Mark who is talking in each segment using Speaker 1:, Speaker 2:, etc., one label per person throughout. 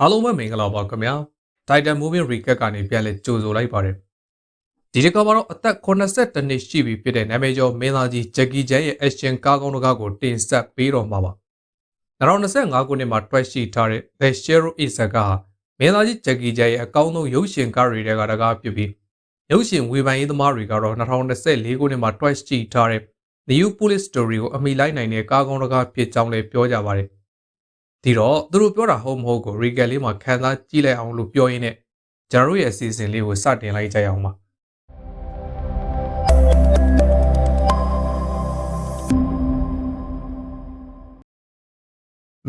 Speaker 1: အားလုံးပဲမင်္ဂလာပါခင်ဗျာ Titan Movie Recap ကနေပြန်လည်ကြိုဆိုလိုက်ပါတယ်ဒီတစ်ခါမှာတော့အသက်82နှစ်ရှိပြီဖြစ်တဲ့နာမည်ကျော်မင်းသားကြီးဂျက်ကီချန်ရဲ့ action ကားကောင်းတစ်ကားကိုတင်ဆက်ပေးတော့မှာပါ2025ခုနှစ်မှာထွက်ရှိထားတဲ့ The Shero Isaka ဟာမင်းသားကြီးဂျက်ကီချန်ရဲ့အကောင်းဆုံးရုပ်ရှင်ကားတွေထဲကတစ်ကားဖြစ်ပြီးရုပ်ရှင်ဝေဖန်ရေးသမားတွေကတော့2024ခုနှစ်မှာထွက်ရှိထားတဲ့ New Police Story ကိုအမိလိုက်နိုင်တဲ့ကားကောင်းတစ်ကားဖြစ်ကြောင်းလည်းပြောကြပါတယ် ဒီတော့သူတို့ပြောတာဟုတ်မဟုတ်ကို recap လေးမှာခန်းစားကြည့်လိုက်အောင်လို့ပြောရင်းနဲ့ကျွန်တော်တို့ရဲ့အစီအစဉ်လေးကိုစတင်လိုက်ကြရအောင်ပါ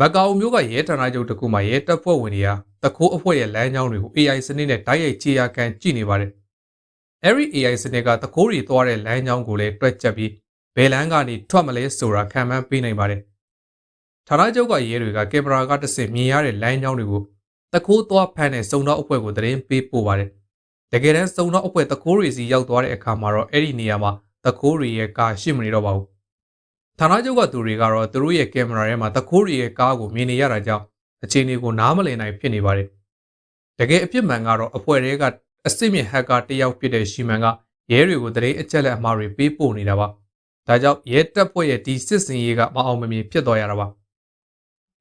Speaker 1: မကာအိုမျိုးကရဲဌာနချုပ်တစ်ခုမှာရဲတပ်ဖွဲ့ဝင်တွေကတခိုးအဖွဲ့ရဲ့လမ်းကြောင်းတွေကို AI စနစ်နဲ့တိုက်ရိုက်ခြေရာခံကြည့်နေပါတယ်။အဲဒီ AI စနစ်ကတခိုးတွေသွားတဲ့လမ်းကြောင်းကိုလည်းတွက်ချက်ပြီးဘယ်လမ်းကနေထွက်မလဲဆိုတာခံမှန်းပေးနိုင်ပါတယ်။ ဌာနချုပ်ကရဲတွေကကင်မရာကတစ်ဆင့်မြင်ရတဲ့လမ်းကြောင်းတွေကိုတခိုးသွားဖမ်းတဲ့စုံတော့အဖွဲ့ကိုသတင်းပေးပို့ပါတယ်။တကယ်တမ်းစုံတော့အဖွဲ့တခိုးတွေစီရောက်သွားတဲ့အခါမှာတော့အဲ့ဒီနေရာမှာတခိုးတွေရဲ့ကားရှိမနေတော့ပါဘူး။ဌာနချုပ်ကသူတွေကတော့သူတို့ရဲ့ကင်မရာထဲမှာတခိုးတွေရဲ့ကားကိုမြင်နေရတာကြောင့်အခြေအနေကိုနားမလည်နိုင်ဖြစ်နေပါတယ်။တကယ်အဖြစ်မှန်ကတော့အဖွဲ့တွေကအစစ်မြစ်ဟက်ကာတယောက်ဖြစ်တဲ့ရှီမန်ကရဲတွေကိုတရေအချက်လက်အမှားတွေပေးပို့နေတာပါ။ဒါကြောင့်ရဲတပ်ဖွဲ့ရဲ့ဒီစစ်စင်ရေးကမအောင်မမြင်ဖြစ်သွားရတာပါ။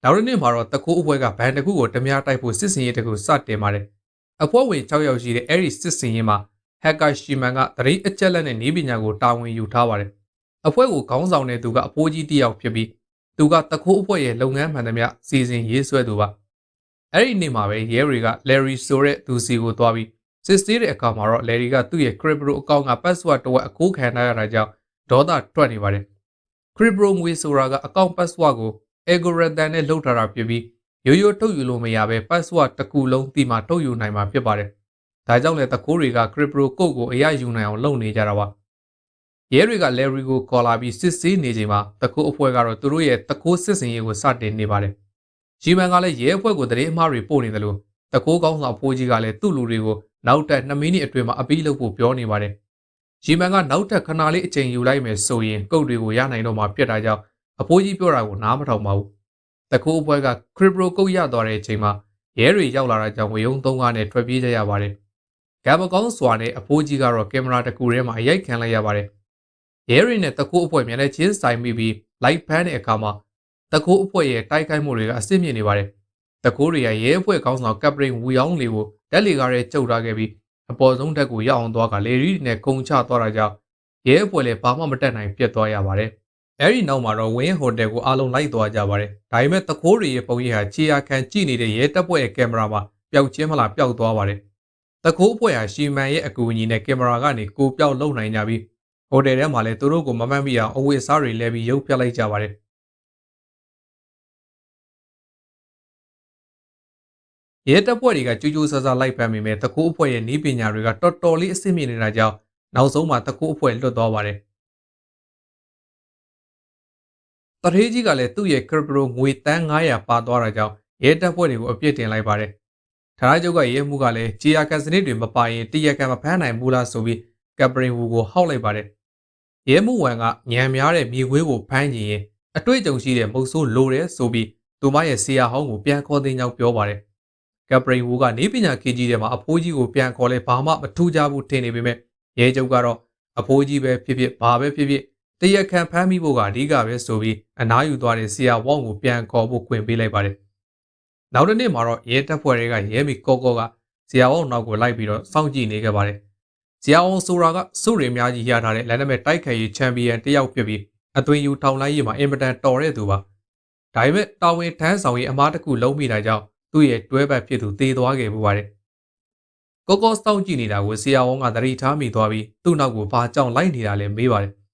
Speaker 1: နောက်တစ်နေ့မှာတော့တခိုးအဖွဲ့ကဘန်တစ်ခုကိုဓမြတိုက်ဖို့စစ်စင်ရေးတစ်ခုစတင်ပါတယ်။အဖွဲ့ဝင်6ယောက်ရှိတဲ့အဲ့ဒီစစ်စင်ရေးမှာဟက်ကာရှီမန်ကတရေအချက်လက်နဲ့နေပညာကိုတာဝန်ယူထားပါတယ်။အဖွဲ့ကိုခေါင်းဆောင်တဲ့သူကအဖိုးကြီးတစ်ယောက်ဖြစ်ပြီးသူကတခိုးအဖွဲ့ရဲ့လုပ်ငန်းမှန်သမျှစီစဉ်ရေးဆွဲသူပါ။အဲ့ဒီနေ့မှာပဲရဲတွေက Larry ဆိုတဲ့သူစီကိုသွားပြီးစစ်ဆေးတဲ့အခါမှာတော့ Larry ကသူ့ရဲ့ crypto account က password တစ်ဝက်အကိုးခံထားရတာကြောင့်ဒေါသထွက်နေပါတယ်။ crypto ငွေဆိုတာက account password ကို algorithm နဲ့လုပ်ထားတာဖြစ်ပြီးရိုးရိုးထုတ်ယူလို့မရဘဲ password တစ်ခုလုံးတီမှာထုတ်ယူနိုင်မှာဖြစ်ပါတယ်။ဒါကြောင့်လည်းတကိုးတွေက crypto code ကိုအရယူနိုင်အောင်လုပ်နေကြတာပါ။ရဲတွေက Larry ကိုခေါ်လာပြီးစစ်ဆေးနေချိန်မှာတကိုးအဖွဲ့ကတော့သူတို့ရဲ့တကိုးစစ်စင်ရေးကိုစတင်နေပါတယ်။ဂျီမန်ကလည်းရဲအဖွဲ့ကိုတရေအမှားတွေပို့နေတယ်လို့တကိုးကောင်းဆောင်ဖိုးကြီးကလည်းသူ့လူတွေကိုနောက်ထပ်2မိနစ်အတွင်းမှာအပီးလုပ်ဖို့ပြောနေပါတယ်။ဂျီမန်ကနောက်ထပ်ခဏလေးအချိန်ယူလိုက်မယ်ဆိုရင်ကုတ်တွေကိုရနိုင်တော့မှဖြစ်တာကြောင့် အဖိုးကြီးပြောတာကိုနားမထောင်ပါဘူး။တခိုးအဖွဲ့ကခရစ်ပရိုကုတ်ရသွားတဲ့အချိန်မှာရဲတွေရောက်လာတာကြောင့်ဝေယုံသုံးကားနဲ့ထွက်ပြေးကြရပါတယ်။ကံမကောင်းစွာနဲ့အဖိုးကြီးကတော့ကင်မရာတစ်ခုထဲမှာအရိုက်ခံလိုက်ရပါတယ်။ရဲတွေနဲ့တခိုးအဖွဲ့မြန်တဲ့ချင်းဆိုင်မိပြီးလိုက်ဖမ်းတဲ့အခါမှာတခိုးအဖွဲ့ရဲ့တိုက်ခိုက်မှုတွေကအစစ်မြစ်နေပါတယ်။တခိုးတွေကရဲအဖွဲ့ကောင်းဆောင်ကပ်ပရင်ဝူယောင်းလေးကိုတက်လီကားရဲကျုပ်ထားခဲ့ပြီးအပေါ်ဆုံးတက်ကိုရောက်အောင်သွားကလေရီနဲ့ခုံချသွားတာကြောင့်ရဲအဖွဲ့လည်းဘာမှမတက်နိုင်ပြတ်သွားရပါတယ်။ အဲဒီနောက်မှာတော့ဝင်းဟိုတယ်ကိုအားလုံးလိုက်သွားကြပါတယ်။ဒါပေမဲ့တခိုးတွေရဲ့ပုံရိပ်ဟာခြေရာခံကြည့်နေတဲ့ရဲတပ်ဖွဲ့ရဲ့ကင်မရာမှာပျောက်ချင်းမလားပျောက်သွားပါတယ်။တခိုးအဖွဲ့ဟာရှီမန်ရဲ့အကူအညီနဲ့ကင်မရာကနေကိုပျောက်လုံနိုင်ကြပြီးဟိုတယ်ထဲမှာလည်းသူတို့ကိုမမှန်မိအောင်အဝတ်အစားတွေလဲပြီးရုပ်ပြလိုက်ကြပါတယ်။ရဲတပ်ဖွဲ့တွေကကြိုးကြိုးဆဆလိုက်ဖမ်းမိမဲ့တကူအဖွဲ့ရဲ့နီးပညာတွေကတော်တော်လေးအဆင့်မြင့်နေတာကြောင့်နောက်ဆုံးမှာတကူအဖွဲ့လွတ်သွားပါတယ်။ တထေးကြီးကလည်းသူ့ရဲ့ crypto ငွေတန်း900ပါသွားတာကြောင့်ရဲတပ်ဖွဲ့တွေကိုအပြစ်တင်လိုက်ပါတယ်။ဌာနချုပ်ကရဲမှုကလည်းဂျီယာကန်စနစ်တွေမပါရင်တရကန်မဖမ်းနိုင်ဘူးလားဆိုပြီးကပရင်ဝူကိုဟောက်လိုက်ပါတယ်။ရဲမှုဝန်ကညံများတဲ့မြေခွေးကိုဖမ်းကြည့်ရင်အတွေ့အကြုံရှိတဲ့မုတ်ဆိုးလိုတယ်ဆိုပြီးသူမရဲ့ဆရာဟောင်းကိုပြန်ခေါ်တင်ကြောင်းပြောပါတယ်။ကပရိန်ဝူကနေပညာခေကြီးထဲမှာအဖိုးကြီးကိုပြန်ခေါ်လဲဘာမှမထူးကြဘူးထင်နေပေမဲ့ရဲချုပ်ကတော့အဖိုးကြီးပဲဖြစ်ဖြစ်ဘာပဲဖြစ်ဖြစ် တရခံဖမ်းမိဖို့ကအဓိကပဲဆိုပြီးအနားယူသွားတဲ့ဆရာဝေါန်ကိုပြန်ခေါ်ဖို့ခွင့်ပေးလိုက်ပါတယ်။နောက်တစ်နေ့မှာတော့ရဲတပ်ဖွဲ့တွေကရဲမီကောကောကဆရာဝေါန်နောက်ကိုလိုက်ပြီးတော့စောင့်ကြည့်နေခဲ့ပါတယ်။ဆရာဝေါန်ဆိုတာကစုရီအများကြီးရထားတဲ့လက်နက်မဲ့တိုက်ခိုက်ရေးချန်ပီယံတယောက်ဖြစ်ပြီးအသွင်ယူထောင်လိုက်ရေးမှာအင်မတန်တော်တဲ့သူပါ။ဒါပေမဲ့တာဝန်ထမ်းဆောင်ရေးအမားတစ်ခုလုံးမိတာကြောင့်သူ့ရဲ့တွဲဘက်ဖြစ်သူတေးသွားခဲ့ပူပါတယ်။ကောကောစောင့်ကြည့်နေတာကိုဆရာဝန်ကသတိထားမိသွားပြီးသူ့နောက်ကိုဘာကြောင့်လိုက်နေတာလဲမေးပါတယ်။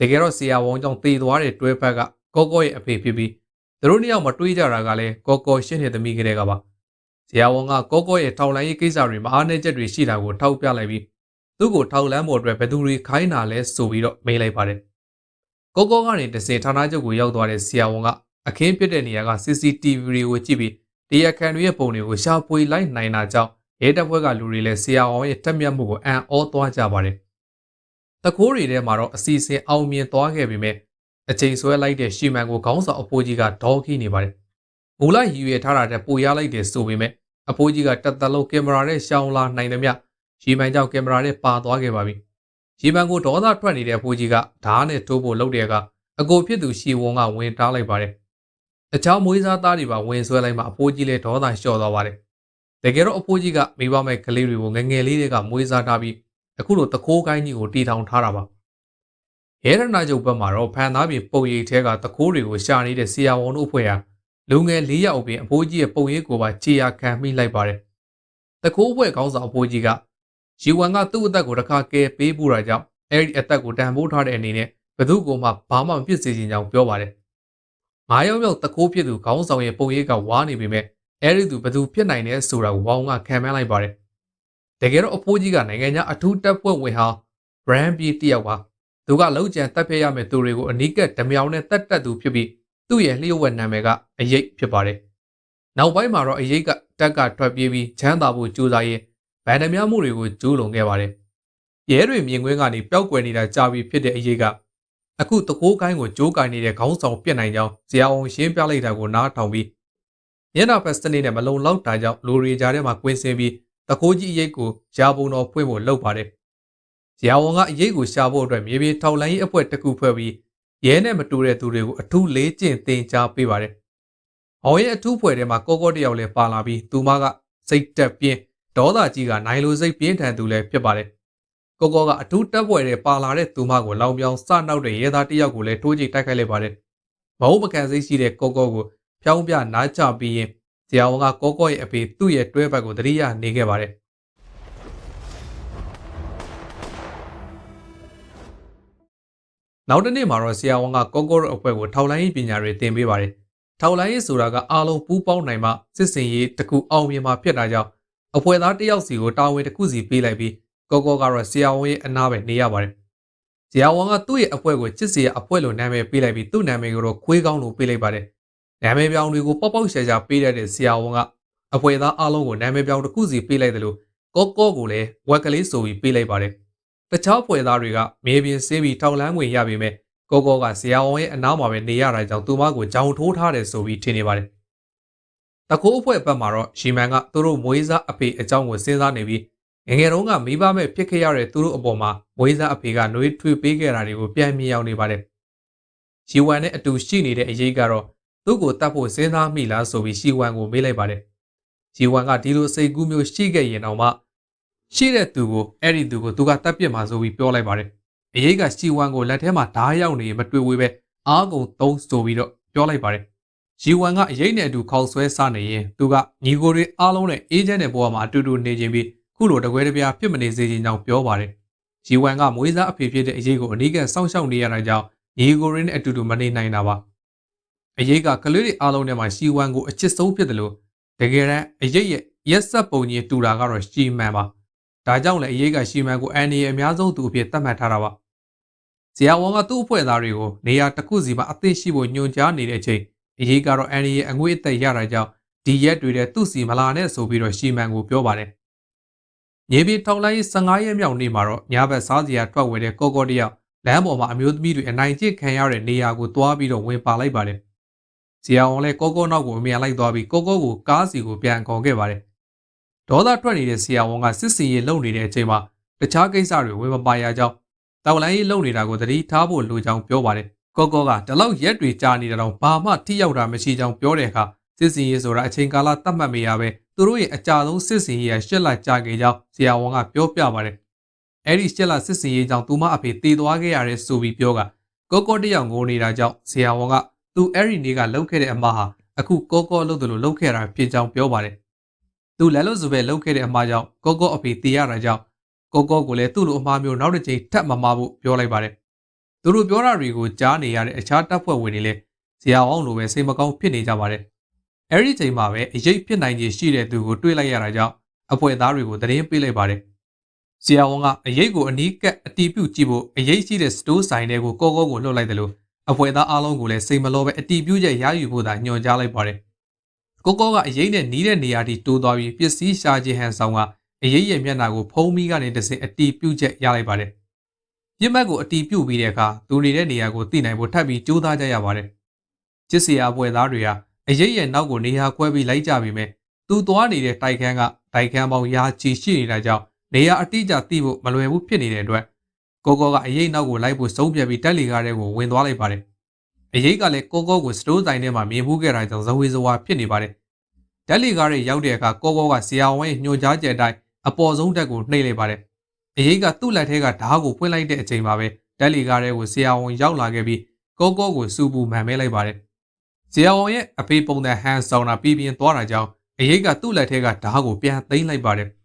Speaker 1: တကယ်တော့ဆရာဝန်ကြောင့်တေးသွားတဲ့တွဲဘက်ကကောကောရဲ့အဖေဖြစ်ပြီးသူတို့နှစ်ယောက်မတွေးကြတာကလည်းကောကောရှင်းနေသမီးကလေးကပါ။ဆရာဝန်ကကောကောရဲ့ထောက်လိုင်းရေးကိစ္စတွေမအားနည်းချက်တွေရှိတာကိုထောက်ပြလိုက်ပြီးသူ့ကိုထောက်လန်းဖို့အတွက်ဘယ်သူတွေခိုင်းတာလဲဆိုပြီးတော့မေးလိုက်ပါတယ်။ကောကောကနေတစင်ဌာနချုပ်ကိုရောက်သွားတဲ့ဆရာဝန်ကအခင်းပြတဲ့နေရာက CCTV တွေကိုကြည့်ပြီးတရားခံတွေရဲ့ပုံတွေကိုရှာဖွေလိုက်နိုင်တာကြောင့်ရဲတပ်ဖွဲ့ကလူတွေလည်းဆရာအောင်ရဲ့တက်မြတ်မှုကိုအံ့ဩသွားကြပါတယ်။ တကိုးတွေထဲမှာတော့အစီအစဉ်အောင်မြင်သွားခဲ့ပေမဲ့အချိန်ဆွဲလိုက်တဲ့ရှီမန်ကိုခေါင်းဆောင်အဖိုးကြီးကဒေါ်ခီးနေပါတယ်။မူလရည်ရွယ်ထားတာတဲ့ပိုရလိုက်တယ်ဆိုပေမဲ့အဖိုးကြီးကတက်တလုံးကင်မရာနဲ့ရှောင်းလာနိုင်တယ်မြရီမန်ကြောင့်ကင်မရာနဲ့ပါသွားခဲ့ပါပြီရီမန်ကိုဒေါသထွက်နေတဲ့အဖိုးကြီးကဓားနဲ့ထိုးဖို့လုပ်တဲ့ကအကိုဖြစ်သူရှီဝုံကဝင်တားလိုက်ပါတယ်အချောင်းမွေးစားသားတွေပါဝင်ဆွဲလိုက်မှအဖိုးကြီးလည်းဒေါသလျှော့သွားပါတယ်တကယ်တော့အဖိုးကြီးကမိဘမဲ့ကလေးတွေကိုငငယ်လေးတွေကမွေးစားထားပြီး အခုလိုတကိုးကိုင်းကြီးကိုတီထောင်ထားတာပါရဲရနာချုပ်ဘက်မှာတော့ဖန်သားပြင်ပုံရိပ်ထဲကတကိုးတွေကိုရှာနေတဲ့ဆီယာဝန်တို့အဖွဲ့ဟာလူငယ်၄ယောက်အပြင်အဖိုးကြီးရဲ့ပုံရိပ်ကိုပါခြေရာခံမိလိုက်ပါတယ်တကိုးအဖွဲ့ခေါင်းဆောင်အဖိုးကြီးကရီဝန်ကသူ့အသက်ကိုတစ်ခါကဲပေးပူတာကြောင့်အဲ့ဒီအသက်ကိုတန်ဖိုးထားတဲ့အနေနဲ့ဘသူ့ကိုမှဘာမှမဖြစ်စေချင်ကြောင်းပြောပါတယ်ငါးယောက်ယောက်တကိုးဖြစ်သူခေါင်းဆောင်ရဲ့ပုံရိပ်ကဝါနေပေမဲ့အဲ့ဒီသူဘသူဖြစ်နိုင်တယ်ဆိုတာကိုဝေါင်းကခံမှန်းလိုက်ပါတယ် တကယ်တော့အဖိုးကြီးကနိုင်ငံခြားအထူးတပ်ဖွဲ့ဝင်ဟာ brand ပြည်တယောက်ပါသူကလောက်ကျန်တက်ဖက်ရမယ့်သူတွေကိုအနီးကပ်ဓမြောင်နဲ့တက်တက်သူဖြစ်ပြီးသူ့ရဲ့လျှို့ဝှက်နာမည်ကအရေးဖြစ်ပါတယ်နောက်ပိုင်းမှာတော့အရေးကတက်ကထွက်ပြေးပြီးချမ်းသာဖို့ကြိုးစားရင်းဗန်ဒမြမှုတွေကိုကျူးလွန်ခဲ့ပါတယ်ရဲတွေမြင်ကွင်းကနေပျောက်ကွယ်နေတာကြာပြီဖြစ်တဲ့အရေးကအခုတကိုးကိုင်းကိုကြိုးကင်နေတဲ့ခေါင်းဆောင်ပြစ်နိုင်ကြောင်းဇရာအောင်ရှင်းပြလိုက်တာကိုနားထောင်ပြီးညနာဖက်စနေနဲ့မလုံလောက်တာကြောင့်လူရီကြားထဲမှာကွင်းစင်းပြီး တကိုးကြီးအရေးကိုရာပုံတော်ဖွင့်ဖို့လုပ်ပါတယ်။ရာဝန်ကအရေးကိုရှာဖို့အတွက်မြေပြင်ထောက်လိုင်းရေးအဖွဲ့တစ်ခုဖွဲ့ပြီးရဲနဲ့မတူတဲ့သူတွေကိုအထူးလေးကျင့်သင်ကြားပေးပါတယ်။ဟော်ရဲ့အထူးဖွဲ့ထဲမှာကောကောတယောက်လည်းပါလာပြီးသူမကစိတ်တက်ပြင်းဒေါသကြီးကနိုင်လိုစိတ်ပြင်းထန်သူလည်းဖြစ်ပါတယ်။ကောကောကအထူးတပ်ဖွဲ့ထဲပါလာတဲ့သူမကိုလောင်ပြောင်စနောက်တဲ့ရဲသားတယောက်ကိုလည်းထိုးကြိတ်တိုက်ခိုက်လိုက်ပါတယ်။မဟုတ်မကန်စိတ်ရှိတဲ့ကောကောကိုဖြောင်းပြနားချပြီးရင် ဇရာဝန်ကကောကောရဲ့အဖေသူ့ရဲ့တွဲဘက်ကိုတတိယနေခဲ့ပါတယ်နောက်တစ်နေ့မှာတော့ဆရာဝန်ကကောကောရဲ့အဖွဲ့ကိုထောက်လိုင်းရေးပညာတွေသင်ပေးပါတယ်။ထောက်လိုင်းရေးဆိုတာကအားလုံးပူးပေါင်းနိုင်မှစစ်စင်ရေးတစ်ခုအောင်မြင်မှာဖြစ်တာကြောင့်အဖွဲ့သားတစ်ယောက်စီကိုတာဝန်တစ်ခုစီပေးလိုက်ပြီးကောကောကတော့ဆရာဝန်ရဲ့အနားပဲနေရပါတယ်။ဆရာဝန်ကသူ့ရဲ့အဖွဲ့ကိုချစ်စီရဲ့အဖွဲ့လိုနာမည်ပေးလိုက်ပြီးသူ့နာမည်ကိုတော့ခွေးကောင်းလို့ပေးလိုက်ပါတယ်။ နာမည်ပြောင်းတွေကိုပေါက်ပေါက်ရှာရှာပေးရတဲ့ဆရာဝန်ကအဖွဲ့သားအားလုံးကိုနာမည်ပြောင်းတစ်ခုစီပေးလိုက်တယ်လို့ကောကောကိုလည်းဝက်ကလေးဆိုပြီးပေးလိုက်ပါတယ်။တခြားဖွဲ့သားတွေကမြေပြင်ဆေးပြီးထောက်လန်းဝင်ရပေမဲ့ကိုကိုကဇရာဝန်ရဲ့အနားမှာပဲနေရတာကြောင့်သူမကိုကြောင်ထိုးထားတယ်ဆိုပြီးထင်နေပါတယ်။တခိုးအဖွဲ့ဘက်မှာတော့ရှီမန်ကသူတို့မွေးစားအဖေအကြောင်းကိုစဉ်းစားနေပြီးငငယ်တုန်းကမိဘမဲ့ဖြစ်ခဲ့ရတဲ့သူတို့အပေါ်မှာမွေးစားအဖေကနှွေးထွေးပေးခဲ့တာတွေကိုပြန်မြင်အောင်နေပါတယ်။ရှီဝမ်နဲ့အတူရှိနေတဲ့အရေးကတော့ သူ့ကိုတတ်ဖို့စဉ်းစားမိလားဆိုပြီးရှီဝမ်ကိုမေးလိုက်ပါတယ်။ရှီဝမ်ကဒီလိုစိတ်ကူးမျိုးရှိခဲ့ရင်တော့မှရှိတဲ့သူကိုအဲ့ဒီသူကိုသူကတတ်ပြစ်မှာဆိုပြီးပြောလိုက်ပါတယ်။အရေးကရှီဝမ်ကိုလက်ထဲမှာဓားရောက်နေမတွေ့ဝေးပဲအားကုန်သုံးဆိုပြီးတော့ပြောလိုက်ပါတယ်။ရှီဝမ်ကအရေးနဲ့အတူခေါက်ဆွဲစားနေရင်သူကညီကိုတွေအားလုံးနဲ့အေးချမ်းတဲ့ဘဝမှာအတူတူနေခြင်းပြီးခုလိုတကွဲတပြားဖြစ်မနေစေခြင်းကြောင့်ပြောပါတယ်။ရှီဝမ်ကမွေးစားအဖေဖြစ်တဲ့အရေးကိုအနီးကပ်စောင့်ရှောက်နေရတာကြောင့်ညီကိုတွေနဲ့အတူတူမနေနိုင်တာပါ။ အရေးကကလေးတွေအားလုံးထဲမှာရှီဝမ်ကိုအချစ်ဆုံးဖြစ်တယ်လို့တကယ်တမ်းအရေးရဲ့ရက်ဆက်ပုံကြီးတူတာကတော့ရှီမန်ပါ။ဒါကြောင့်လည်းအရေးကရှီမန်ကိုအန်ဒီရဲ့အများဆုံးသူအဖြစ်သတ်မှတ်ထားတာပါ။ဇီယာဝန်ကသူ့အဖွဲ့သားတွေကိုနေရာတစ်ခုစီမှာအသင့်ရှိဖို့ညွှန်ကြားနေတဲ့အချိန်အရေးကတော့အန်ဒီရဲ့အငွေ့အသက်ရတာကြောင့်ဒီရက်တွေတဲ့သူ့စီမလာနဲ့ဆိုပြီးတော့ရှီမန်ကိုပြောပါတယ်။မြေပြည်ထောင်လိုင်း15ရက်မြောက်နေ့မှာတော့ညဘက်စားစရာထွက်ဝယ်တဲ့ကောကောတယောက်လမ်းပေါ်မှာအမျိုးသမီးတွေအနိုင်ကျင့်ခံရတဲ့နေရာကိုသွားပြီးတော့ဝင်ပါလိုက်ပါတယ်။ ဇီယာဝန်လည်းကောကောနောက်ကိုအမြန်လိုက်သွားပြီးကောကောကိုကားစီကိုပြန်ခေါ်ခဲ့ပါတယ်ဒေါသထွက်နေတဲ့ဆရာဝန်ကစစ်စီရေးလုပ်နေတဲ့အချိန်မှာတခြားကိစ္စတွေဝင်မပါရကြောင်းတောက်လိုင်းရေးလုပ်နေတာကိုသတိထားဖို့လိုကြောင်းပြောပါတယ်ကောကောကဒီလောက်ရက်တွေကြာနေတာတော့ဘာမှထိရောက်တာမရှိကြောင်းပြောတဲ့အခါစစ်စီရေးဆိုတာအချိန်ကာလသတ်မှတ်မရပဲသူတို့ရဲ့အကြဆုံးစစ်စီရေးရရှစ်လကြာခဲ့ကြောင်းဆရာဝန်ကပြောပြပါတယ်အဲ့ဒီရှစ်လစစ်စီရေးကြောင့်သူမအဖေတည်သွားခဲ့ရတဲ့ဆိုပြီးပြောကကောကောတယောက်ငိုနေတာကြောင့်ဆရာဝန်က သူအဲ့ဒီနေ့ကလုပ်ခဲ့တဲ့အမှားဟာအခုကောကောလုပ်တယ်လို့လုပ်ခဲ့တာဖြစ်ကြောင်းပြောပါတယ်သူလက်လို့ဆိုပဲလုပ်ခဲ့တဲ့အမှားကြောင့်ကောကောအဖေတည်ရတာကြောင့်ကောကောကိုလည်းသူ့လိုအမှားမျိုးနောက်တစ်ချိန်ထပ်မမှားဖို့ပြောလိုက်ပါတယ်။သူတို့ပြောတာတွေကိုကြားနေရတဲ့အခြားတပ်ဖွဲ့ဝင်တွေလည်းဇရာအောင်လိုပဲစိတ်မကောင်းဖြစ်နေကြပါတယ်။အဲဒီချိန်မှာပဲအရေးဖြစ်နိုင်ခြေရှိတဲ့သူကိုတွေးလိုက်ရတာကြောင့်အဖွဲ့သားတွေကိုသတင်းပေးလိုက်ပါတယ်။ဇရာဝန်ကအရေးကိုအနီးကပ်အတီးပြုတ်ကြည့်ဖို့အရေးရှိတဲ့စတိုးဆိုင်တွေကိုကောကောကိုလှုပ်လိုက်တယ်လို့ အဖွဲ့သားအားလုံးကိုလည်းစိတ်မလောပဲအတီးပြုတ်ချက်ရယူဖို့သာညွှန်ကြားလိုက်ပါတယ်။ကိုကောကအရေးနဲ့နီးတဲ့နေရာထိတိုးသွားပြီးပစ္စည်းရှာခြင်းဟန်ဆောင်ကအရေးရဲ့မျက်နှာကိုဖုံးမိကနေတစင်အတီးပြုတ်ချက်ရလိုက်ပါတယ်။ပြစ်မှတ်ကိုအတီးပြုတ်ပြီးတဲ့အခါသူနေတဲ့နေရာကိုသိနိုင်ဖို့ထပ်ပြီးကြိုးစားကြရပါတယ်။ချစ်စရာပွဲသားတွေဟာအအရေးရဲ့နောက်ကိုနေရာကွဲပြီးလိုက်ကြပြီမဲ့သူသွားနေတဲ့တိုက်ခန်းကတိုက်ခန်းပေါင်းရာချီရှိနေတာကြောင့်နေရာအတိအကျသိဖို့မလွယ်ဘူးဖြစ်နေတဲ့အတွက် ကိုကောကအရေးနောက်ကိုလိုက်ဖို့စုံပြတ်ပြီးတက်လီကားတဲ့ကိုဝင်သွားလိုက်ပါတယ်အရေးကလည်းကိုကောကိုစတိုးဆိုင်ထဲမှာမြင်မှုခဲ့တာကြောင့်ဇဝေဇဝါဖြစ်နေပါတယ်တက်လီကားရဲ့ရောက်တဲ့အခါကိုကောကဆရာဝန်ရဲ့ညွှန်ကြားချက်အတိုင်းအပေါ်ဆုံးတက်ကိုနှိပ်လိုက်ပါတယ်အရေးကသူ့လက်ထဲကဓားကိုဖွင့်လိုက်တဲ့အချိန်မှာပဲတက်လီကားတဲ့ကိုဆရာဝန်ရောက်လာခဲ့ပြီးကိုကောကိုစူပူမှန်မဲလိုက်ပါတယ်ဆရာဝန်ရဲ့အဖေပုံစံဟန်ဆောင်တာပြီးပြင်းသွားတာကြောင့်အရေးကသူ့လက်ထဲကဓားကိုပြန်သိမ်းလိုက်ပါတယ်။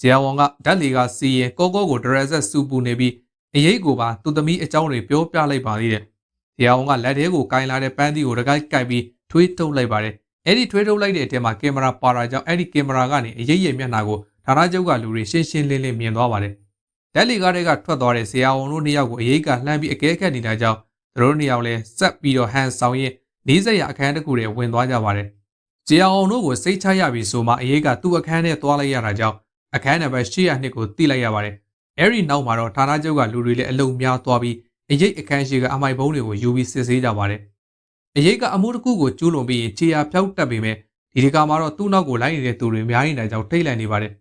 Speaker 1: ဇီယာဝန်ကဓာတ်လီကစီရင်ကောကောကိုဒရက်ဆက်စူပူနေပြီး အရေးကိုပါသူ့သမီးအကြောင်းတွေပြောပြလိုက်ပါသေးတယ်။ဇီယာဝန်ကလက်ထဲကိုကင်လာတဲ့ပန်းသီးကိုတကိုက်ကိုက်ပြီးထွေးထုတ်လိုက်ပါတယ်။အဲ့ဒီထွေးထုတ်လိုက်တဲ့အထဲမှာကင်မရာပါတာကြောင့်အဲ့ဒီကင်မရာကနေအရေးရဲ့မျက်နှာကိုဌာနချုပ်ကလူတွေရှင်းရှင်းလင်းလင်းမြင်သွားပါတယ်။ဓာတ်လီကားတွေကထွက်သွားတဲ့ဇီယာဝန်တို့နှစ်ယောက်ကိုအရေးကလှမ်းပြီးအကဲခတ်နေတာကြောင့်သူတို့နှစ်ယောက်လည်းစက်ပြီးတော့ဟန်ဆောင်ရင်နီးစက်ရအခန်းတစ်ခုထဲဝင်သွားကြပါတယ်။ဂျီအောင်တို့ကိုစိတ်ချရပြီဆိုမှအရေးကသူ့အခန်းထဲသွားလိုက်ရတာကြောင့်အခန်းနံပါတ်802ကိုတိလိုက်ရပါတယ်။ အဲဒီနောက်မှာတော့ဌာနချုပ်ကလူတွေလည်းအလုံများသွားပြီးအရေးအခန်းရှိကအမိုက်ဘုံတွေကိုယူပြီးစစ်ဆေးကြပါတယ်။အရေးကအမှုတစ်ခုကိုကျူးလွန်ပြီးရင်ခြေရာဖြောက်တက်ပေမဲ့ဒီဒီကမှာတော့သူ့နောက်ကိုလိုက်နေတဲ့သူတွေအများကြီးနိုင်ကြောင်ထိတ်လန့်နေပါတယ်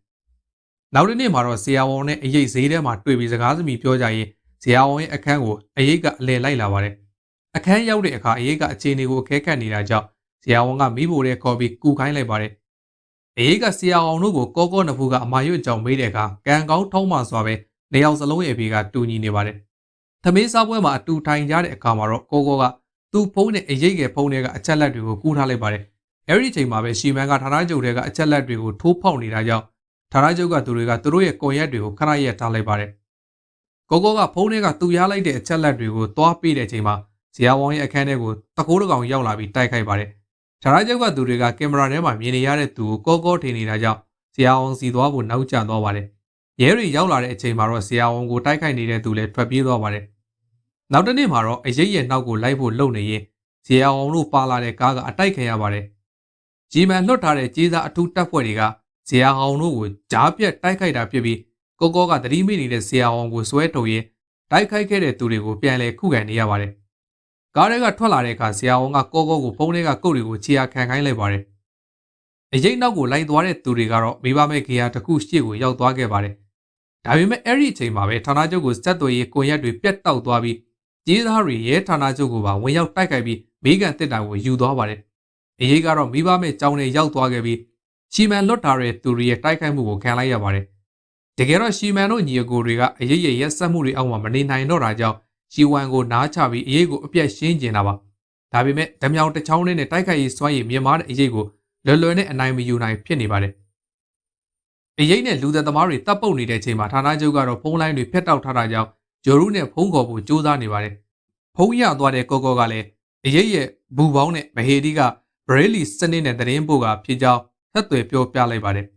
Speaker 1: ။နောက်တစ်နေ့မှာတော့ဇေယျဝုံနဲ့အရေးဈေးထဲမှာတွေ့ပြီးစကားသမီးပြောကြရင်ဇေယျဝုံရဲ့အခန်းကိုအရေးကအလဲလိုက်လာပါတယ်။အခန်းရောက်တဲ့အခါအရေးကအခြေအနေကိုအခဲခတ်နေတာကြောင့်ဆရာဝန်ကမိဖို့တဲ့ခေါ်ပြီးကူခိုင်းလိုက်ပါတယ်။ အေးကဆရာအောင်တို့ကိုကောကောနဖူးကအမာရွတ်ကြောင်မေးတဲ့အခါကံကောင်းထုံးမှစွာပဲနေအောင်စလုံးရဲ့ဘေးကတူညီနေပါတယ်။သမီးစားပွဲမှာအတူထိုင်ကြတဲ့အခါမှာတော့ကောကောကသူ့ဖုန်းနဲ့အရေးငယ်ဖုန်းတွေကအချက်လက်တွေကိုကူးထားလိုက်ပါတယ်။အဲဒီအချိန်မှာပဲရှီမန်ကဌာနချုပ်တွေကအချက်လက်တွေကိုထိုးဖောက်နေတာကြောင့်ဌာနချုပ်ကသူတွေကသူတို့ရဲ့ကွန်ရက်တွေကိုခဏရက်ထားလိုက်ပါတယ်။ကောကောကဖုန်းထဲကသူရလိုက်တဲ့အချက်လက်တွေကိုသွားပေးတဲ့အချိန်မှာဇီယာဝန်ရဲ့အခန်းထဲကိုတကိုးတကောင်ရောက်လာပြီးတိုက်ခိုက်ပါတယ်။ ဓာရကျောက်ကသူတွေကကင်မရာထဲမှာမြင်နေရတဲ့သူကိုကောကောထင်နေတာကြောင့်ဇီယာအောင်စီသွားဖို့နောက်ကျသွားပါတယ်။ရဲတွေရောက်လာတဲ့အချိန်မှာတော့ဇီယာအောင်ကိုတိုက်ခိုက်နေတဲ့သူလည်းထွက်ပြေးသွားပါတယ်။နောက်တစ်နေ့မှာတော့အရေးရဲ့နောက်ကိုလိုက်ဖို့လုပ်နေရင်ဇီယာအောင်တို့ပါလာတဲ့ကားကအတိုက်ခံရပါတယ်။ဂျီမန်လွတ်ထားတဲ့ကြေးစားအထူးတပ်ဖွဲ့တွေကဇီယာအောင်တို့ကိုကြားပြတ်တိုက်ခိုက်တာဖြစ်ပြီးကိုကောကသတိမိနေတဲ့ဇီယာအောင်ကိုဆွဲထုတ်ရင်းတိုက်ခိုက်ခဲ့တဲ့သူတွေကိုပြန်လည်ခုခံနေရပါတယ် ကားထဲကထွက်လာတဲ့အခါဆရာဝန်ကကောကောကိုဖုန်းထဲကကုတ်တွေကိုခြေရာခံခိုင်းလိုက်ပါတယ်။အရေးနောက်ကိုလိုက်သွားတဲ့သူတွေကတော့မိဘမဲ့ဂေယာတစ်ခုရှေ့ကိုရောက်သွားခဲ့ပါတယ်။ဒါပေမဲ့အဲ့ဒီအချိန်မှာပဲဌာနချုပ်ကိုစက်သွေးရေးကွန်ရက်တွေပြတ်တောက်သွားပြီးကြီးသားတွေရဲဌာနချုပ်ကိုပါဝင်ရောက်တိုက်ခိုက်ပြီးမိကန်တစ်တာကိုယူသွားပါတယ်။အရေးကတော့မိဘမဲ့ကြောင်းတွေရောက်သွားခဲ့ပြီးရှီမန်လွတ်ထားတဲ့သူတွေရဲ့တိုက်ခိုက်မှုကိုခံလိုက်ရပါတယ်။တကယ်တော့ရှီမန်တို့ညီအကိုတွေကအရေးရရက်စက်မှုတွေအောက်မှာမနေနိုင်တော့တာကြောင့် ရှီဝမ်ကိုနားချပြီးအရေးကိုအပြတ်ရှင်းကျင်တာပါဒါပေမဲ့ဓမြောင်တစ်ချောင်းနဲ့တိုက်ခိုက်ရေးစွမ်းရည်မြင့်မားတဲ့အရေးကိုလွယ်လွယ်နဲ့အနိုင်မယူနိုင်ဖြစ်နေပါတယ်အရေးနဲ့လူသက်သမားတွေတပ်ပုတ်နေတဲ့အချိန်မှာဌာနချုပ်ကတော့ဖုန်းလိုင်းတွေဖျက်တောက်ထားတာကြောင့်ဂျိုရုနဲ့ဖုန်းခေါ်ဖို့ကြိုးစားနေပါတယ်ဖုန်းရသွားတဲ့ကောကောကလည်းအရေးရဲ့ဘူပေါင်းနဲ့မဟေဒီကဘရေးလီစနစ်နဲ့တရင်ပို့ကဖြစ်ကြောင်းသက်သွယ်ပြောပြလိုက်ပါတယ်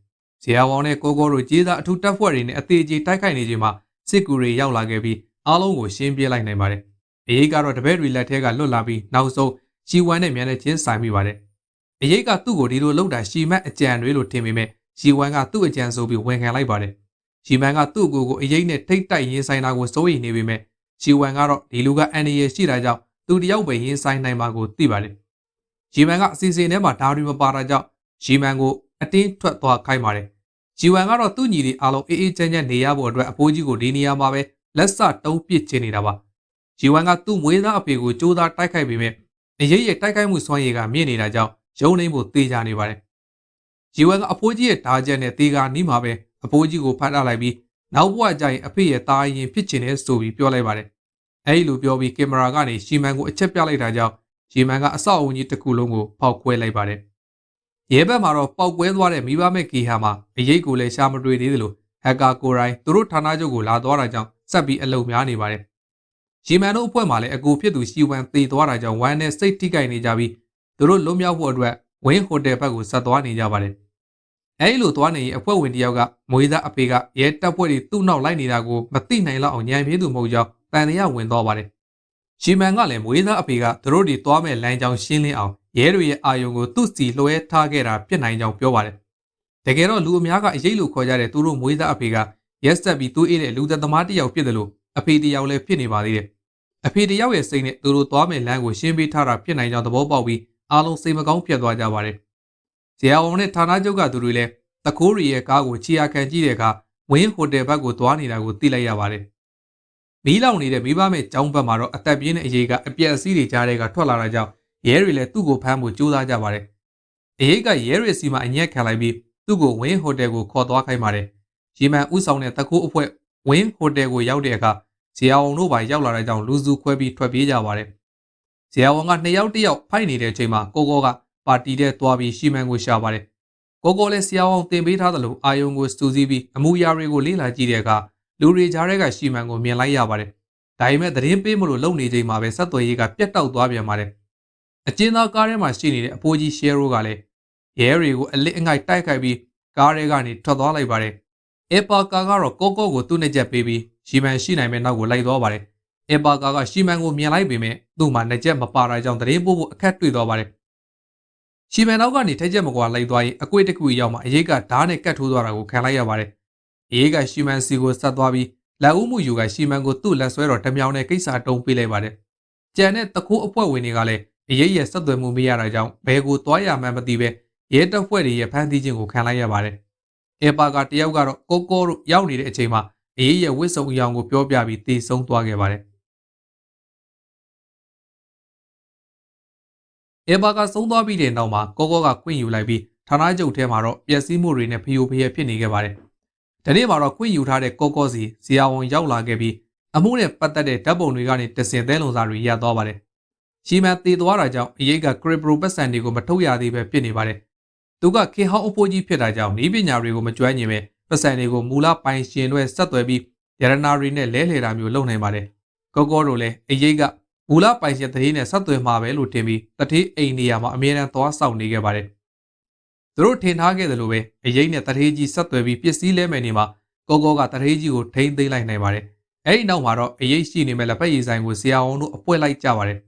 Speaker 1: ဇေယျဝေါနဲ့ကိုကိုတို့ကြေးသားအထူးတပ်ဖွဲ့တွေနဲ့အသေးအကြီးတိုက်ခိုက်နေချိန်မှာစစ်ကူတွေရောက်လာခဲ့ပြီး အားလုံးကိုရှင်းပြလိုက်နိုင်ပါတယ်။အရေးကတော့တပည့်တွေလက်ထဲကလွတ်လာပြီးနောက်ဆုံးရှီဝမ်နဲ့မြန်တဲ့ချင်းဆိုင်မိပါတယ်။အရေးကသူ့ကိုဒီလိုလုပ်တာရှီမတ်အကြံတွေလို့ထင်ပေမဲ့ရှီဝမ်ကသူ့အကြံဆိုပြီးဝန်ခံလိုက်ပါတယ်။ရှီမန်ကသူ့ကိုကိုအရေးနဲ့ထိတ်တိုက်ရင်ဆိုင်တာကိုစိုးရိမ်နေပေမဲ့ရှီဝမ်ကတော့ဒီလူကအန်ဒီရဲ့ရှိတာကြောင့်သူတယောက်ပဲရင်ဆိုင်နိုင်မှာကိုသိပါတယ်။ရှီမန်ကအစီအစဉ်ထဲမှာဓာရီမပါတာကြောင့်ရှီမန်ကိုအတင်းထွက်သွားခိုင်းပါတယ်။ဂျီဝမ်ကတော့သူ့ညီတွေအားလုံးအေးအေးချမ်းချမ်းနေရဖို့အတွက်အဖိုးကြီးကိုဒီနေရာမှာပဲ လက်စတုံးပစ်ချင်နေတာပါ။ဂျီဝမ်ကသူ့မွေးသားအဖေကိုကြိုးစားတိုက်ခိုက်ပေမဲ့အရေးရတိုက်ခိုက်မှုစွမ်းရည်ကမြင့်နေတာကြောင့်ရုံနှိမ့်ဖို့တေးကြနေပါတယ်။ဂျီဝမ်ကအဖိုးကြီးရဲ့ဓာချက်နဲ့တေးကနီးမှာပဲအဖိုးကြီးကိုဖတ်ထားလိုက်ပြီးနောက်ဘဝကျရင်အဖေရဲ့တာရင်ဖြစ်ချင်တယ်ဆိုပြီးပြောလိုက်ပါတယ်။အဲဒီလိုပြောပြီးကင်မရာကနေရှီမန်ကိုအချက်ပြလိုက်တာကြောင့်ရှီမန်ကအဆောက်အုံကြီးတစ်ခုလုံးကိုဖောက်ခွဲလိုက်ပါတယ်။ရဲဘက်မှာတော့ပောက်ကွဲသွားတဲ့မိဘမဲ့ကီဟာမှာအရေးကိုလည်းရှာမတွေ့သေးသလိုဟက်ကာကိုရိုင်းသူတို့ဌာနချုပ်ကိုလာသွားတာကြောင့် ဆက်ပြီးအလုံများနေပါတယ်။ရီမန်တို့အဖွဲ့မှာလည်းအကူဖြစ်သူရှီဝမ်သေသွားတာကြောင့်ဝမ်နဲ့စိတ်ထိကြိုက်နေကြပြီးသူတို့လွတ်မြောက်ဖို့အတွက်ဝင်းဟိုတယ်ဘက်ကိုဆက်သွားနေကြပါတယ်။အဲဒီလိုသွားနေရင်အဖွဲ့ဝင်တယောက်ကမွေးသားအဖေကရဲတပ်ဖွဲ့တွေသူ့နောက်လိုက်နေတာကိုမသိနိုင်လောက်အောင်ညံပြေးသူမဟုတ်ကြောင်းတန်တရားဝင်သွားပါတယ်။ရှီမန်ကလည်းမွေးသားအဖေကသူတို့တွေသွားမဲ့လမ်းကြောင်းရှင်းလင်းအောင်ရဲတွေရဲ့အာယုံကိုသူ့စီလွှဲထားခဲ့တာဖြစ်နိုင်ကြောင်းပြောပါတယ်။တကယ်တော့လူအများကအရေးလို့ခေါ်ကြတဲ့သူတို့မွေးသားအဖေက ရက်ဆက်ပြီးသူ့အေးတဲ့လူသက်သမားတစ်ယောက်ဖြစ်တယ်လို့အဖေတယောက်လည်းဖြစ်နေပါသေးတယ်။အဖေတယောက်ရဲ့စိတ်နဲ့သူတို့သွားမယ်လမ်းကိုရှင်းပေးထားတာဖြစ်နိုင်ကြောင်းသဘောပေါက်ပြီးအားလုံးစိတ်မကောင်းဖြစ်သွားကြပါတယ်။ဇေယျဝန်နဲ့ဌာနချုပ်ကသူတွေလည်းတကိုးရီရဲ့ကားကိုချီယာခံကြည့်တဲ့အခါဝင်းဟိုတယ်ဘက်ကိုသွားနေတာကိုသိလိုက်ရပါတယ်။မီးလောင်နေတဲ့မိဘမဲ့ကျောင်းဘက်မှာတော့အသက်ပြင်းတဲ့အရေးကအပြက်အစည်းတွေကြားတဲ့ကထွက်လာတာကြောင့်ရဲတွေလည်းသူ့ကိုဖမ်းဖို့ကြိုးစားကြပါတယ်။အရေးကရဲတွေစီမှာအညက်ခံလိုက်ပြီးသူ့ကိုဝင်းဟိုတယ်ကိုခေါ်သွားခိုင်းပါတယ်။ ရီမန်ဥဆောင်တဲ့တကိုးအဖွဲ့ဝင်းဟိုတယ်ကိုရောက်တဲ့အခါဇေယျဝန်တို့ပါရောက်လာတဲ့ကြောင့်လူစုခွဲပြီးထွက်ပြေးကြပါတယ်။ဇေယျဝန်ကနှစ်ယောက်တစ်ယောက်ဖိုက်နေတဲ့အချိန်မှာကိုကောကပါတီတဲ့သွားပြီးရှီမန်ကိုရှာပါတယ်။ကိုကောလည်းဆရာဝန်တင်ပေးထားသလိုအာယုံကိုစူးစီးပြီးအမှုရာတွေကိုလေ့လာကြည့်တဲ့အခါလူတွေကြားထဲကရှီမန်ကိုမြင်လိုက်ရပါတယ်။ဒါပေမဲ့သတင်းပေးမလို့လုံနေချိန်မှာပဲဆက်သွယ်ရေးကပြတ်တောက်သွားပြန်ပါတယ်။အကျဉ်းသားကားထဲမှာရှိနေတဲ့အဖိုးကြီးရှယ်ရိုကလည်းရဲတွေကိုအလစ်အငိုက်တိုက်ခိုက်ပြီးကားထဲကနေထွက်သွားလိုက်ပါတယ်။ အပါကာကတော့ကိုကောကိုသူ့နဲ့ချက်ပေးပြီးရှီမန်ရှိနိုင်မဲ့နောက်ကိုလိုက်သွားပါတယ်။အပါကာကရှီမန်ကိုမြင်လိုက်ပေမဲ့သူ့မှာနှစ်ချက်မပါတာကြောင့်သတင်းပို့ဖို့အခက်တွေ့သွားပါတယ်။ရှီမန်နောက်ကနေထက်ချက်မကွာလိုက်သွားရင်အကွေ့တစ်ခုရောက်မှအရေးကဓာတ်နဲ့ကတ်ထိုးသွားတာကိုခံလိုက်ရပါတယ်။အရေးကရှီမန်စီကိုဆက်သွားပြီးလက်ဦးမှုယူကရှီမန်ကိုသူ့လက်ဆွဲတော်တမြောင်နဲ့ကိစ္စတုံးပေးလိုက်ပါတယ်။ကြံတဲ့တခိုးအဖွဲ့ဝင်တွေကလည်းအရေးရဲ့ဆက်သွယ်မှုမရတာကြောင့်ဘယ်ကိုသွားရမှန်းမသိပဲရဲတပ်ဖွဲ့တွေရဲ့ဖမ်းဆီးခြင်းကိုခံလိုက်ရပါတယ်။ အေပါကတယောက်ကတော့ကိုကိုတို့ရောက်နေတဲ့အချိန်မှာအရေးရဲ့ဝစ်စုံအယောင်ကိုပြောပြပြီးတည်ဆုံးသွားခဲ့ပါတယ်။အေပါကဆုံးသွားပြီးတဲ့နောက်မှာကိုကိုကခွင့်ယူလိုက်ပြီးဌာနချုပ်ထဲမှာတော့ပျက်စီးမှုတွေနဲ့ဖျို့ဖျက်ဖြစ်နေခဲ့ပါတယ်။ဒီနေ့မှာတော့ခွင့်ယူထားတဲ့ကိုကိုစီဇီယာဝန်ရောက်လာခဲ့ပြီးအမှုနဲ့ပတ်သက်တဲ့ဓာတ်ပုံတွေကနေတစင်သဲလုံစာတွေရသွားပါတယ်။ရှီမန်တည်သွားတာကြောင့်အရေးကကရစ်ပရိုပတ်စံတွေကိုမထုတ်ရသေးပဲဖြစ်နေပါတယ်။ သူကခေဟောင်းအဖိုးကြီးဖြစ်တာကြောင့်ဤပညာတွေကိုမကျွမ်းကျင်ပဲပတ်စံတွေကိုမူလပိုင်ရှင်တွေဆက်သွယ်ပြီးရတနာတွေနဲ့လဲလှယ်တာမျိုးလုပ်နိုင်ပါတယ်။ကောကောတို့လည်းအရေးကမူလပိုင်ရှင်တတိနဲ့ဆက်သွယ်မှာပဲလို့ထင်ပြီးတတိအိမ်နေရာမှာအမြဲတမ်းသွားဆောင်နေခဲ့ပါတယ်။သူတို့ထင်ထားခဲ့တယ်လို့ပဲအရေးနဲ့တတိကြီးဆက်သွယ်ပြီးပစ္စည်းလဲမယ်နေမှာကောကောကတတိကြီးကိုထိမ့်သိမ်းလိုက်နိုင်ပါတယ်။အဲဒီနောက်မှာတော့အရေးရှိနေမဲ့လက်ဖက်ရည်ဆိုင်ကိုဆရာအောင်တို့အပွက်လိုက်ကြပါတယ်။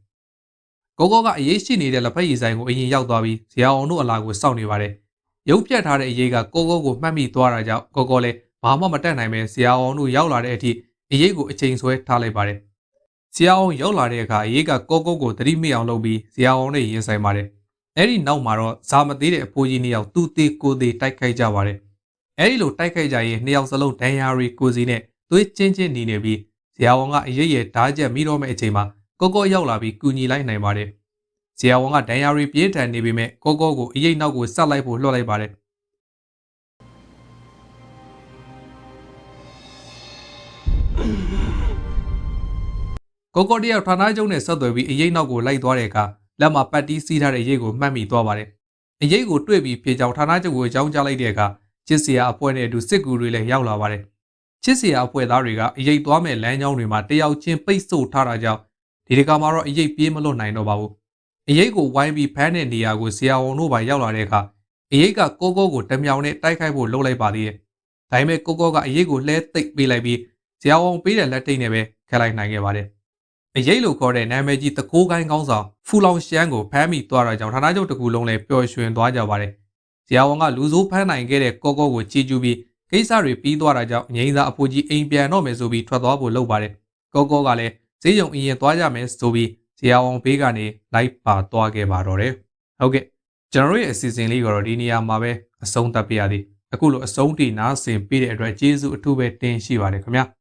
Speaker 1: ကောကောကအရေးရှိနေတဲ့လက်ဖက်ရည်ဆိုင်ကိုအရင်ရောက်သွားပြီးဆရာအောင်တို့အလာကိုစောင့်နေပါတယ်။ရုပ်ပြတ်ထားတဲ့အရေးကကောကောကိုမှတ်မိသွားတာကြောင့်ကောကောလည်းဘာမှမတတ်နိုင်ပဲဆရာအောင်တို့ရောက်လာတဲ့အထိအရေးကိုအချိန်ဆွဲထားလိုက်ပါတယ်။ဆရာအောင်ရောက်လာတဲ့အခါအရေးကကောကောကိုသတိမိအောင်လုပ်ပြီးဆရာအောင်နဲ့ရင်ဆိုင်ပါတယ်။အဲ့ဒီနောက်မှာတော့ဇာမသေးတဲ့အဖိုးကြီးနှစ်ယောက်သူ့သေးကိုသေးတိုက်ခိုက်ကြပါတယ်။အဲ့ဒီလိုတိုက်ခိုက်ကြရင်နှစ်ယောက်စလုံးဒဏ်ရာတွေကိုစီနဲ့သွေးချင်းချင်းနေနေပြီးဆရာဝန်ကအရေးရဲ့ဓာတ်ချက်မိတော့မဲ့အချိန်မှာ ကောကောရောက်လာပြီးကူညီလိုက်နိုင်ပါတယ်။ဆရာဝန်ကဒဏ်ရာတွေပြင်းထန်နေပေမဲ့ကောကောကိုအရေးနောက်ကိုဆက်လိုက်ဖို့လွှတ်လိုက်ပါတယ်။ကိုကိုတယောက်ဌာနချုပ်နဲ့ဆက်သွယ်ပြီးအရေးနောက်ကိုလိုက်သွားတဲ့အခါလက်မှာပတ်တီးစီးထားတဲ့ရေးကိုမှတ်မိသွားပါတယ်။အရေးကိုတွေ့ပြီးဖြေကြောင်ဌာနချုပ်ကိုကြောင်းကြလိုက်တဲ့အခါချစ်စရာအဖွဲ့နဲ့အတူစစ်ကူတွေလည်းရောက်လာပါတယ်။ချစ်စရာအဖွဲ့သားတွေကအရေးသွားမဲ့လမ်းကြောင်းတွေမှာတယောက်ချင်းပိတ်ဆို့ထားတာကြောင့် ဒီတကမှာတော့အရေးပြေးမလွတ်နိုင်တော့ပါဘူး။အရေးကိုဝိုင်းပြီးဖမ်းတဲ့နေရာကိုဆရာဝန်တို့ပါရောက်လာတဲ့အခါအရေးကကိုကိုကိုတမြောင်နဲ့တိုက်ခိုက်ဖို့လှုပ်လိုက်ပါသေးတယ်။ဒါပေမဲ့ကိုကိုကအရေးကိုလှဲသိပ်ပေးလိုက်ပြီးဆရာဝန်ပေးတဲ့လက်တိတ်နဲ့ပဲခက်လိုက်နိုင်ခဲ့ပါတယ်။အရေးလို့ခေါ်တဲ့နာမည်ကြီးတကိုးကိုင်းကောင်းဆောင်ဖူလောင်ရှမ်းကိုဖမ်းမိသွားတာကြောင့်ဌာနချုပ်တစ်ခုလုံးလည်းပျော်ရွှင်သွားကြပါတယ်။ဆရာဝန်ကလူစိုးဖမ်းနိုင်ခဲ့တဲ့ကိုကိုကိုချီကျူးပြီးကိစ္စတွေပြီးသွားတာကြောင့်ငိမ့်စာအဖိုးကြီးအိမ်ပြန်တော့မယ်ဆိုပြီးထွက်သွားဖို့လုပ်ပါတယ်။ကိုကိုကလည်း ဈေးရုံအရင်သွားကြမယ်ဆိုပြီးဆရာဝန်ဘေးကနေလိုက်ပါသွားခဲ့ပါတော့တယ်။ဟုတ်ကဲ့ကျွန်တော်ရဲ့အစီအစဉ်လေးကတော့ဒီနေရာမှာပဲအဆုံးသတ်ပြရသည်။အခုလိုအဆုံးထိနားဆင်ပေးတဲ့အတွက်ကျေးဇူးအထူးပဲတင်ရှိပါတယ်ခင်ဗျာ။